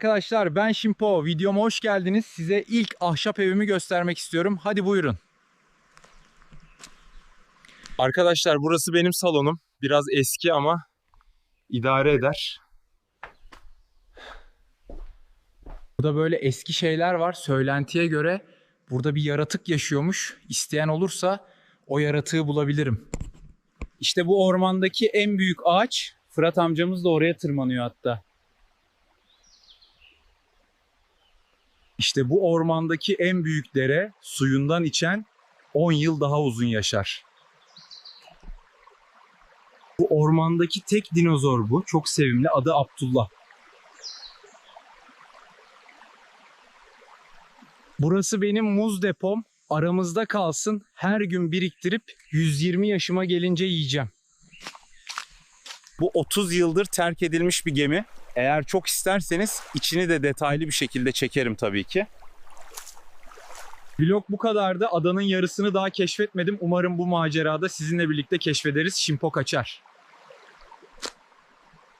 Arkadaşlar ben Şimpo. Videoma hoş geldiniz. Size ilk ahşap evimi göstermek istiyorum. Hadi buyurun. Arkadaşlar burası benim salonum. Biraz eski ama idare eder. Burada böyle eski şeyler var. Söylentiye göre burada bir yaratık yaşıyormuş. İsteyen olursa o yaratığı bulabilirim. İşte bu ormandaki en büyük ağaç. Fırat amcamız da oraya tırmanıyor hatta. İşte bu ormandaki en büyük dere suyundan içen 10 yıl daha uzun yaşar. Bu ormandaki tek dinozor bu. Çok sevimli. Adı Abdullah. Burası benim muz depom. Aramızda kalsın. Her gün biriktirip 120 yaşıma gelince yiyeceğim. Bu 30 yıldır terk edilmiş bir gemi. Eğer çok isterseniz içini de detaylı bir şekilde çekerim tabii ki. Vlog bu kadardı. Adanın yarısını daha keşfetmedim. Umarım bu macerada sizinle birlikte keşfederiz. Şimpo kaçar.